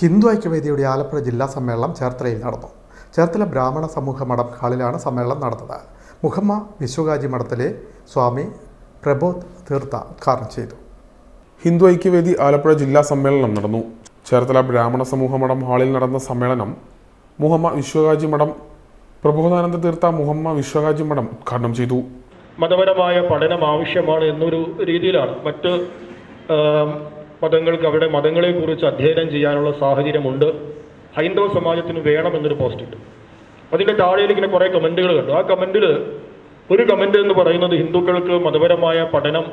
ഹിന്ദു ഐക്യവേദിയുടെ ആലപ്പുഴ ജില്ലാ സമ്മേളനം ചേർത്തലയിൽ നടന്നു. ചേർത്തല ബ്രാഹ്മണ സമൂഹ മഠം ഹാളിലാണ് സമ്മേളനം നടന്നത്. മുഹമ്മ വിശ്വകാജി മഠത്തിലെ സ്വാമി പ്രബോധ് തീർത്ഥ ഉദ്ഘാടനം ചെയ്തു. ഹിന്ദു ഐക്യവേദി ആലപ്പുഴ ജില്ലാ സമ്മേളനം നടന്നു. ചേർത്തല ബ്രാഹ്മണ സമൂഹ മഠം ഹാളിൽ നടന്ന സമ്മേളനം മുഹമ്മ വിശ്വകാജി മഠം പ്രബോധാനന്ദ തീർത്ഥ മുഹമ്മ വിശ്വകാജി മഠം ഉദ്ഘാടനം ചെയ്തു. മതപരമായ പഠനം ആവശ്യമാണ് എന്നൊരു രീതിയിലാണ് മറ്റ് മതങ്ങൾക്ക് അവിടെ മതങ്ങളെക്കുറിച്ച് അധ്യയനം ചെയ്യാനുള്ള സാഹചര്യമുണ്ട്. ഹൈന്ദവ സമാജത്തിന് വേണമെന്നൊരു പോസ്റ്റ് ഇട്ടു. അതിന്റെ താഴെയിൽ ഇങ്ങനെ കുറേ കമന്റുകൾ കണ്ടു. ആ കമന്റിൽ ഒരു കമന്റ് എന്ന് പറയുന്നത് ഹിന്ദുക്കൾക്ക് മതപരമായ പഠനം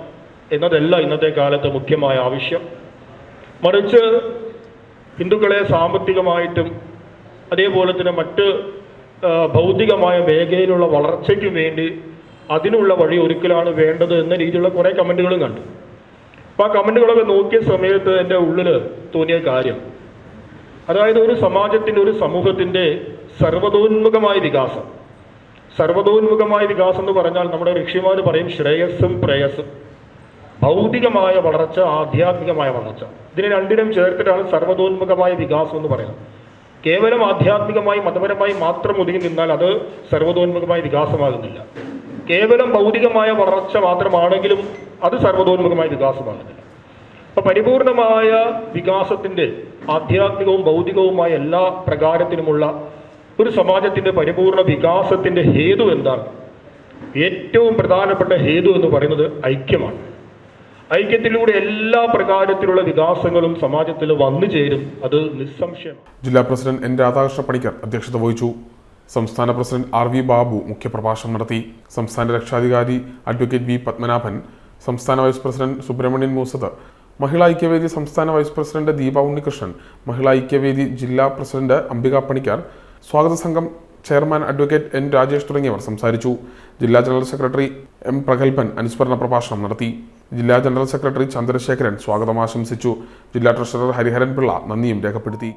എന്നതല്ല ഇന്നത്തെ കാലത്ത് മുഖ്യമായ ആവശ്യം. മറിച്ച് ഹിന്ദുക്കളെ സാമ്പത്തികമായിട്ടും അതേപോലെ തന്നെ മറ്റ് ഭൗതികമായ മേഖലയിലുള്ള വളർച്ചയ്ക്കും വേണ്ടി അതിനുള്ള വഴി ഒരുക്കലാണ് വേണ്ടത് എന്ന രീതിയിലുള്ള കുറേ കമന്റുകളും കണ്ടു. അപ്പോൾ ആ കമന്റുകളൊക്കെ നോക്കിയ സമയത്ത് എന്റെ ഉള്ളിൽ തോന്നിയ കാര്യം. അതായത് ഒരു സമാജത്തിന്റെ ഒരു സമൂഹത്തിന്റെ സർവതോന്മുഖമായ വികാസം. സർവതോന്മുഖമായ വികാസം എന്ന് പറഞ്ഞാൽ നമ്മുടെ ഋഷിമാർ പറയും ശ്രേയസ്സും പ്രേയസ്സും. ഭൗതികമായ വളർച്ച ആധ്യാത്മികമായ വളർച്ച. ഇതിനെ രണ്ടിനും ചേർത്തിട്ടാണ് സർവതോന്മുഖമായ വികാസം എന്ന് പറയുന്നത്. കേവലം ആധ്യാത്മികമായി മതപരമായി മാത്രം ഒതുങ്ങി നിന്നാൽ അത് സർവതോന്മുഖമായ വികാസമാകുന്നില്ല. കേവലം ഭൗതികമായ വളർച്ച മാത്രമാണെങ്കിലും അത് സർവതോന്മുഖമായ വികാസമാണ്. അപ്പൊ പരിപൂർണമായ വികാസത്തിന്റെ ആധ്യാത്മികവും ഭൗതികവുമായ എല്ലാ പ്രകാരത്തിനുമുള്ള ഒരു സമാജത്തിന്റെ പരിപൂർണ വികാസത്തിന്റെ ഹേതു എന്താണ്? ഏറ്റവും പ്രധാനപ്പെട്ട ഹേതു എന്ന് പറയുന്നത് ഐക്യമാണ്. ഐക്യത്തിലൂടെ എല്ലാ പ്രകാരത്തിലുള്ള വികാസങ്ങളും സമാജത്തിൽ വന്നു ചേരും. അത് നിസ്സംശയം ജില്ലാ പ്രസിഡന്റ് എൻ രാധാകൃഷ്ണ പണിക്കർ അധ്യക്ഷത വഹിച്ചു. സംസ്ഥാന പ്രസിഡന്റ് ആർ വി ബാബു മുഖ്യപ്രഭാഷണം നടത്തി. സംസ്ഥാന രക്ഷാധികാരി അഡ്വക്കേറ്റ് വി പത്മനാഭൻ സംസ്ഥാന വൈസ് പ്രസിഡന്റ് സുബ്രഹ്മണ്യൻ മൂസത് മഹിളാ ഐക്യവേദി സംസ്ഥാന വൈസ് പ്രസിഡന്റ് ദീപ ഉണ്ണികൃഷ്ണൻ മഹിളാ ഐക്യവേദി ജില്ലാ പ്രസിഡന്റ് അംബിക പണിക്കാർ സ്വാഗത സംഘം ചെയർമാൻ അഡ്വക്കേറ്റ് എൻ രാജേഷ് തുടങ്ങിയവർ സംസാരിച്ചു. ജില്ലാ ജനറൽ സെക്രട്ടറി എം പ്രഗത്ഭൻ അനുസ്മരണ പ്രഭാഷണം നടത്തി. ജില്ലാ ജനറൽ സെക്രട്ടറി ചന്ദ്രശേഖരൻ സ്വാഗതം ആശംസിച്ചു. ജില്ലാ ട്രഷറർ ഹരിഹരൻ പിള്ള നന്ദിയും രേഖപ്പെടുത്തി.